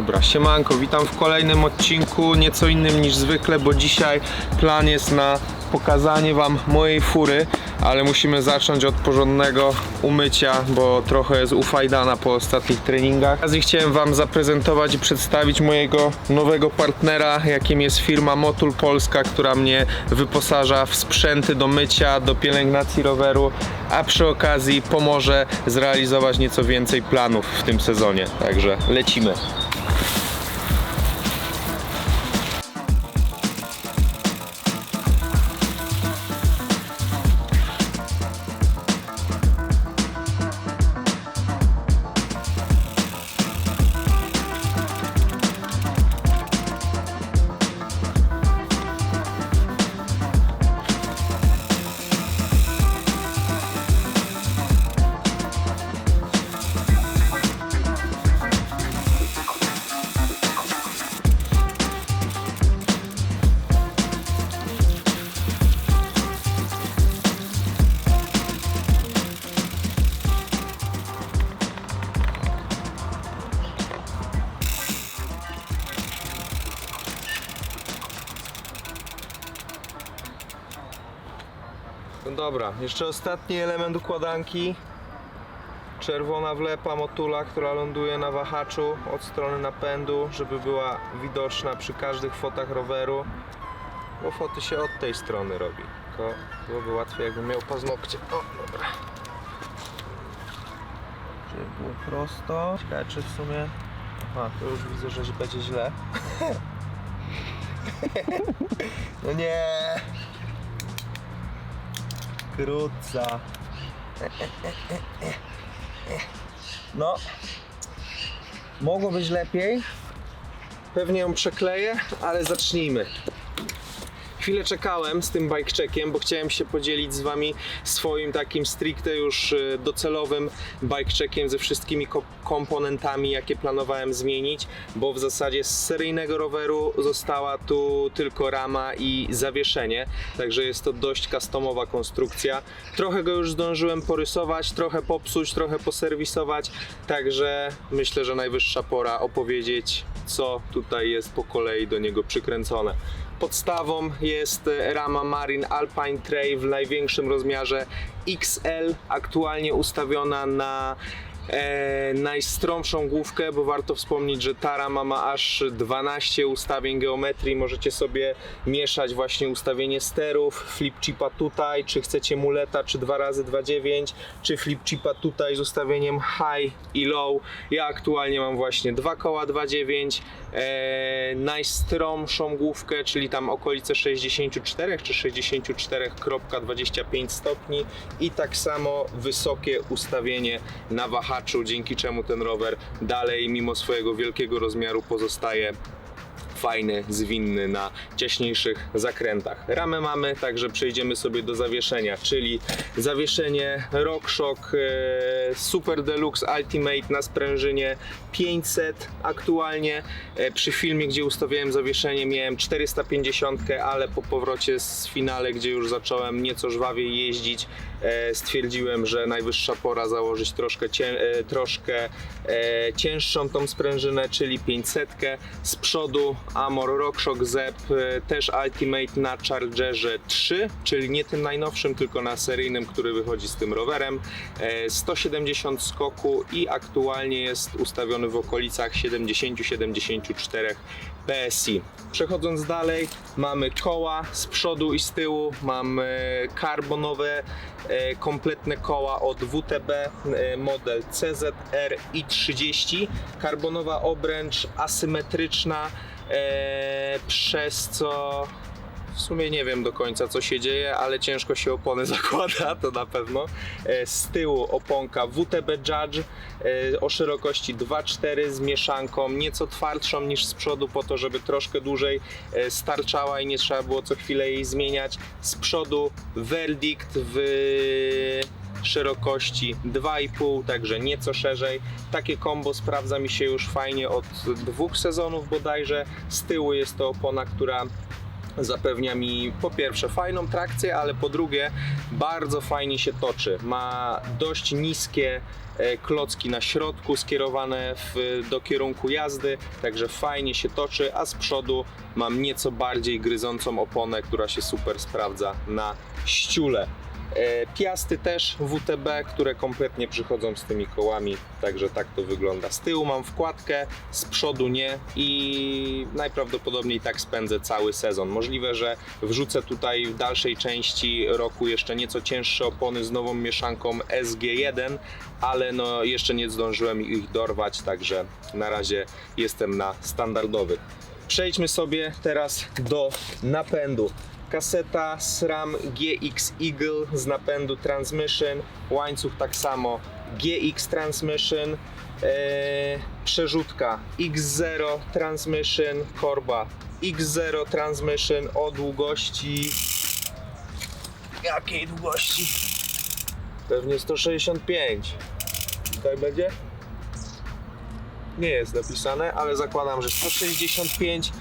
Dobra, siemanko, witam w kolejnym odcinku, nieco innym niż zwykle, bo dzisiaj plan jest na pokazanie Wam mojej fury, ale musimy zacząć od porządnego umycia, bo trochę jest ufajdana po ostatnich treningach. Teraz chciałem Wam zaprezentować i przedstawić mojego nowego partnera, jakim jest firma Motul Polska, która mnie wyposaża w sprzęty do mycia, do pielęgnacji roweru, a przy okazji pomoże zrealizować nieco więcej planów w tym sezonie. Także lecimy. No dobra, jeszcze ostatni element układanki. Czerwona wlepa motula, która ląduje na wahaczu od strony napędu, żeby była widoczna przy każdych fotach roweru. Bo foty się od tej strony robi. Tylko byłoby łatwiej jakbym miał paznokcie. O, dobra. Żeby było prosto. Ciekawe czy w sumie... Aha, to już widzę, że będzie źle. no nie! Krótca. No. Mogło być lepiej. Pewnie ją przekleję, ale zacznijmy. Chwilę czekałem z tym bike checkiem, bo chciałem się podzielić z wami swoim takim stricte już y, docelowym bike checkiem ze wszystkimi ko- komponentami, jakie planowałem zmienić, bo w zasadzie z seryjnego roweru została tu tylko rama i zawieszenie, także jest to dość customowa konstrukcja. Trochę go już zdążyłem porysować, trochę popsuć, trochę poserwisować, także myślę, że najwyższa pora opowiedzieć, co tutaj jest po kolei do niego przykręcone. Podstawą jest e, rama Marin Alpine Tray w największym rozmiarze XL, aktualnie ustawiona na e, najstromszą główkę, bo warto wspomnieć, że ta rama ma aż 12 ustawień geometrii. Możecie sobie mieszać właśnie ustawienie sterów, flip chipa tutaj, czy chcecie muleta, czy 2x2.9, czy flip chipa tutaj z ustawieniem high i low. Ja aktualnie mam właśnie dwa koła 2.9, e, najstromszą główkę, czyli tam okolice 64 czy 64,25 stopni i tak samo wysokie ustawienie na wahaczu, dzięki czemu ten rower dalej mimo swojego wielkiego rozmiaru pozostaje fajny, zwinny na ciaśniejszych zakrętach. Ramę mamy, także przejdziemy sobie do zawieszenia, czyli zawieszenie RockShox e, Super Deluxe Ultimate na sprężynie 500 aktualnie. E, przy filmie, gdzie ustawiałem zawieszenie miałem 450, ale po powrocie z finale, gdzie już zacząłem nieco żwawiej jeździć, e, stwierdziłem, że najwyższa pora założyć troszkę, cię, troszkę cięższą tą sprężynę, czyli 500 z przodu Amor RockShox Zep, e, też Ultimate na Chargerze 3, czyli nie tym najnowszym, tylko na seryjnym, który wychodzi z tym rowerem. E, 170 skoku i aktualnie jest ustawiony w okolicach 70-74 PSI. Przechodząc dalej, mamy koła z przodu i z tyłu, mamy karbonowe e, kompletne koła od WTB, e, model CZR i30, karbonowa obręcz asymetryczna, e, przez co w sumie nie wiem do końca co się dzieje, ale ciężko się opony zakłada, to na pewno. E, Z tyłu oponka WTB Judge e, o szerokości 2,4 z mieszanką, nieco twardszą niż z przodu po to, żeby troszkę dłużej starczała i nie trzeba było co chwilę jej zmieniać. Z przodu Verdict w szerokości 2,5, także nieco szerzej. Takie kombo sprawdza mi się już fajnie od dwóch sezonów bodajże. Z tyłu jest to opona, która zapewnia mi po pierwsze fajną trakcję, ale po drugie bardzo fajnie się toczy. Ma dość niskie e, klocki na środku skierowane w, do kierunku jazdy, także fajnie się toczy, a z przodu mam nieco bardziej gryzącą oponę, która się super sprawdza na ściule. E, Piasty też WTB, które kompletnie przychodzą z tymi kołami, także tak to wygląda. Z tyłu mam wkładkę, z przodu nie i najprawdopodobniej tak spędzę cały sezon. Możliwe, że wrzucę tutaj w dalszej części roku jeszcze nieco cięższe opony z nową mieszanką SG1, ale no jeszcze nie zdążyłem ich dorwać, także na razie jestem na standardowych. Przejdźmy sobie teraz do napędu. Kaseta SRAM GX Eagle z napędu Transmission, łańcuch tak samo GX Transmission, e, przerzutka X0 Transmission, korba X0 Transmission o długości jakiej długości? Pewnie 165. Tutaj będzie? Nie jest napisane, ale zakładam, że 165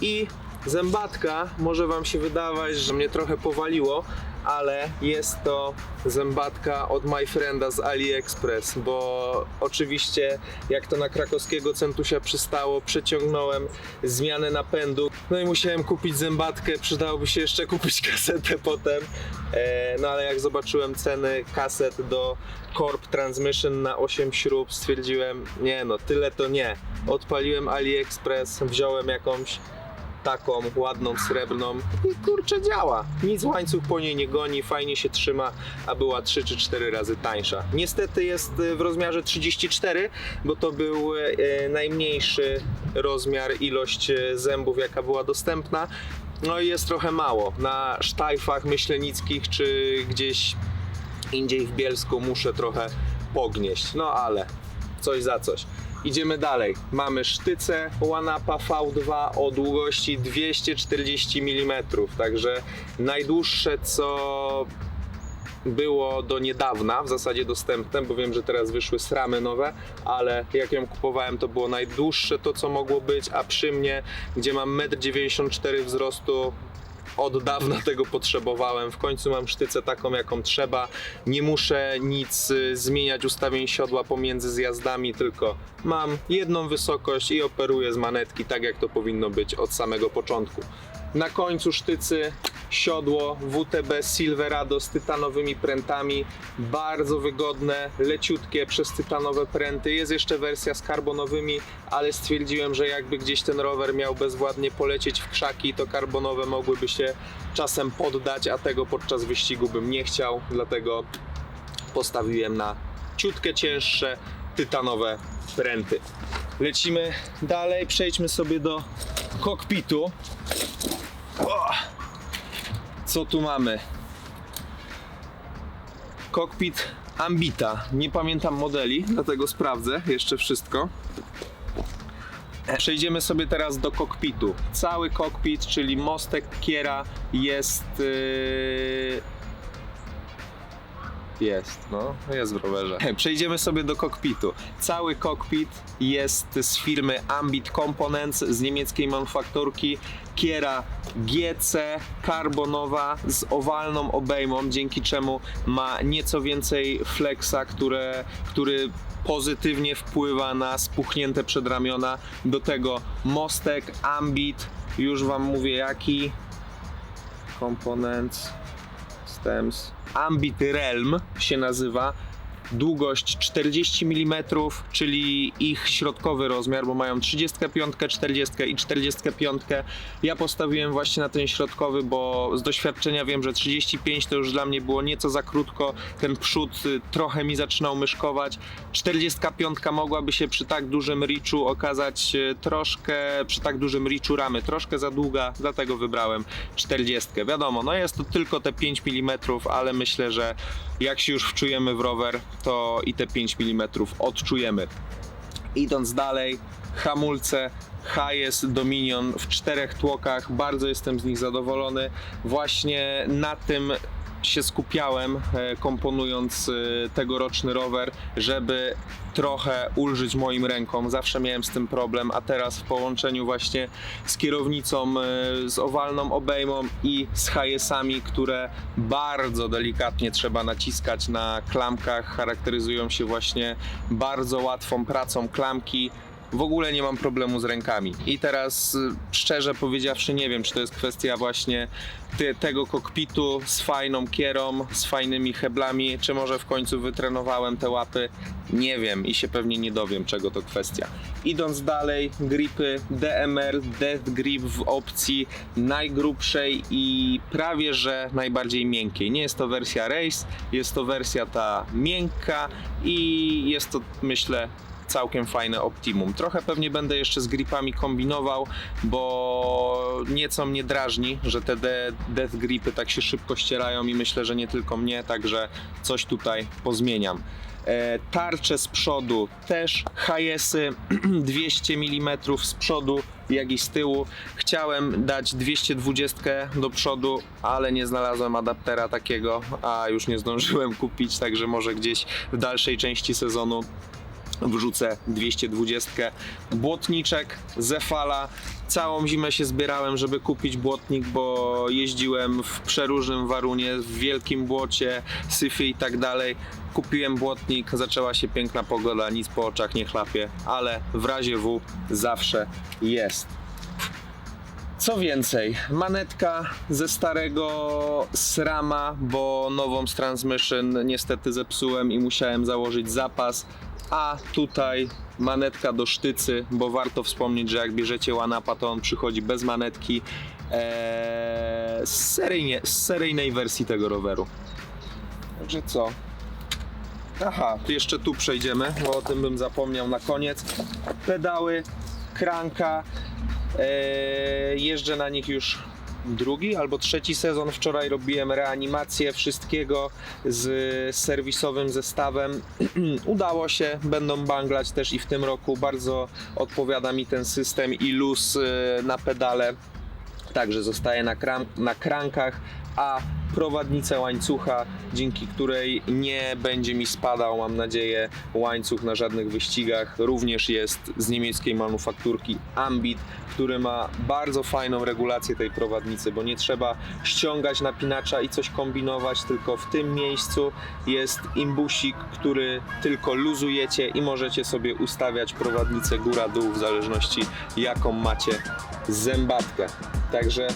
i zębatka może Wam się wydawać, że mnie trochę powaliło, ale jest to zębatka od My Frienda z AliExpress, bo oczywiście jak to na krakowskiego centusia przystało, przeciągnąłem zmianę napędu, no i musiałem kupić zębatkę, przydałoby się jeszcze kupić kasetę potem, e, no ale jak zobaczyłem ceny kaset do Corp Transmission na 8 śrub, stwierdziłem, nie no, tyle to nie. Odpaliłem AliExpress, wziąłem jakąś taką ładną, srebrną i kurczę działa. Nic łańcuch po niej nie goni, fajnie się trzyma, a była 3 czy 4 razy tańsza. Niestety jest y, w rozmiarze 34, bo to był e, najmniejszy rozmiar, ilość e, zębów jaka była dostępna. No i jest trochę mało. Na sztajfach myślenickich czy gdzieś indziej w Bielsku muszę trochę pognieść. No ale coś za coś. Idziemy dalej. Mamy sztycę Wanapa V2 o długości 240 mm, także najdłuższe co było do niedawna w zasadzie dostępne, bo wiem, że teraz wyszły sramy nowe, ale jak ją kupowałem to było najdłuższe to co mogło być, a przy mnie, gdzie mam 1,94 m wzrostu, od dawna tego potrzebowałem. W końcu mam sztycę taką, jaką trzeba. Nie muszę nic y, zmieniać ustawień siodła pomiędzy zjazdami, tylko mam jedną wysokość i operuję z manetki tak, jak to powinno być od samego początku. Na końcu sztycy siodło WTB Silverado z tytanowymi prętami. Bardzo wygodne, leciutkie przez tytanowe pręty. Jest jeszcze wersja z karbonowymi, ale stwierdziłem, że jakby gdzieś ten rower miał bezwładnie polecieć w krzaki, to karbonowe mogłyby się czasem poddać, a tego podczas wyścigu bym nie chciał, dlatego postawiłem na ciutkę cięższe tytanowe pręty. Lecimy dalej, przejdźmy sobie do kokpitu. Co tu mamy? Kokpit Ambita. Nie pamiętam modeli, dlatego sprawdzę jeszcze wszystko. Przejdziemy sobie teraz do kokpitu. Cały kokpit, czyli mostek Kiera jest. Yy... Jest, no, jest w rowerze. Przejdziemy sobie do kokpitu. Cały kokpit jest z firmy Ambit Components z niemieckiej manufakturki. Kiera GC karbonowa z owalną obejmą, dzięki czemu ma nieco więcej flexa, które, który pozytywnie wpływa na spuchnięte przedramiona. Do tego mostek Ambit, już Wam mówię jaki. Components, stems. Ambit Realm się nazywa. Długość 40 mm, czyli ich środkowy rozmiar, bo mają 35, 40 i 45. Ja postawiłem właśnie na ten środkowy, bo z doświadczenia wiem, że 35 to już dla mnie było nieco za krótko. Ten przód y, trochę mi zaczynał myszkować. 45 mogłaby się przy tak dużym reachu okazać y, troszkę, przy tak dużym reachu ramy, troszkę za długa, dlatego wybrałem 40. Wiadomo, no jest to tylko te 5 mm, ale myślę, że jak się już wczujemy w rower, to i te 5 mm odczujemy. Idąc dalej, hamulce HS Dominion w czterech tłokach, bardzo jestem z nich zadowolony. Właśnie na tym się skupiałem e, komponując e, tegoroczny rower, żeby trochę ulżyć moim rękom. Zawsze miałem z tym problem, a teraz w połączeniu właśnie z kierownicą e, z owalną obejmą i z hajesami, które bardzo delikatnie trzeba naciskać na klamkach, charakteryzują się właśnie bardzo łatwą pracą klamki. W ogóle nie mam problemu z rękami. I teraz, y, szczerze powiedziawszy, nie wiem, czy to jest kwestia właśnie ty, tego kokpitu z fajną kierą, z fajnymi heblami, czy może w końcu wytrenowałem te łapy. Nie wiem i się pewnie nie dowiem, czego to kwestia. Idąc dalej, gripy DMR Death Grip w opcji najgrubszej i prawie że najbardziej miękkiej. Nie jest to wersja Race, jest to wersja ta miękka i jest to, myślę, całkiem fajne optimum. Trochę pewnie będę jeszcze z gripami kombinował, bo nieco mnie drażni, że te de- death gripy tak się szybko ścierają i myślę, że nie tylko mnie, także coś tutaj pozmieniam. E, tarcze z przodu też HS-y 200 mm z przodu jak i z tyłu. Chciałem dać 220 do przodu, ale nie znalazłem adaptera takiego, a już nie zdążyłem kupić, także może gdzieś w dalszej części sezonu wrzucę 220. Błotniczek, Zefala. Całą zimę się zbierałem, żeby kupić błotnik, bo jeździłem w przeróżnym warunie, w wielkim błocie, syfy i tak dalej. Kupiłem błotnik, zaczęła się piękna pogoda, nic po oczach nie chlapie, ale w razie W zawsze jest. Co więcej, manetka ze starego SRAMa, bo nową z Transmission niestety zepsułem i musiałem założyć zapas, a tutaj manetka do sztycy, bo warto wspomnieć, że jak bierzecie Wanapa, to on przychodzi bez manetki eee, z, seryjnie, z seryjnej wersji tego roweru. Także co? Aha, jeszcze tu przejdziemy, bo o tym bym zapomniał na koniec. Pedały, kranka, Eee, jeżdżę na nich już drugi albo trzeci sezon. Wczoraj robiłem reanimację wszystkiego z serwisowym zestawem. Udało się, będą banglać też i w tym roku. Bardzo odpowiada mi ten system i luz e, na pedale. Także zostaje na, kram, na krankach, a prowadnicę łańcucha, dzięki której nie będzie mi spadał, mam nadzieję, łańcuch na żadnych wyścigach. Również jest z niemieckiej manufakturki Ambit, który ma bardzo fajną regulację tej prowadnicy, bo nie trzeba ściągać napinacza i coś kombinować, tylko w tym miejscu jest imbusik, który tylko luzujecie i możecie sobie ustawiać prowadnicę góra-dół w zależności jaką macie zębatkę. Także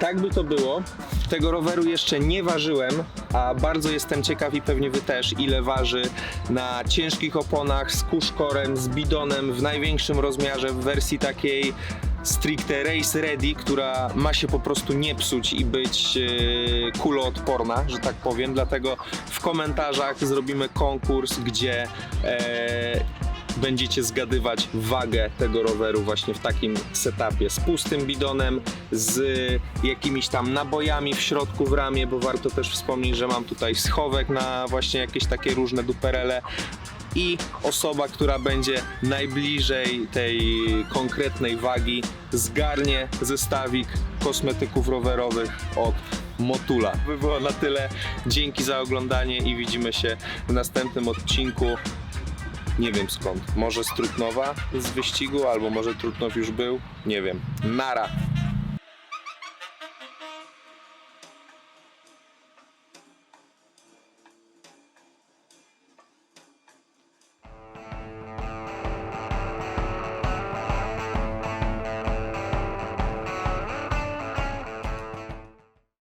tak by to było. Tego roweru jeszcze nie ważyłem, a bardzo jestem ciekaw i pewnie wy też, ile waży na ciężkich oponach z kuszkorem, z bidonem w największym rozmiarze w wersji takiej stricte race ready, która ma się po prostu nie psuć i być e, kuloodporna, że tak powiem. Dlatego w komentarzach zrobimy konkurs, gdzie e, będziecie zgadywać wagę tego roweru właśnie w takim setupie z pustym bidonem, z jakimiś tam nabojami w środku w ramie, bo warto też wspomnieć, że mam tutaj schowek na właśnie jakieś takie różne duperele i osoba, która będzie najbliżej tej konkretnej wagi zgarnie zestawik kosmetyków rowerowych od Motula. By było na tyle. Dzięki za oglądanie i widzimy się w następnym odcinku. Nie wiem skąd. Może z Trutnowa z wyścigu, albo może Trutnow już był. Nie wiem. Nara.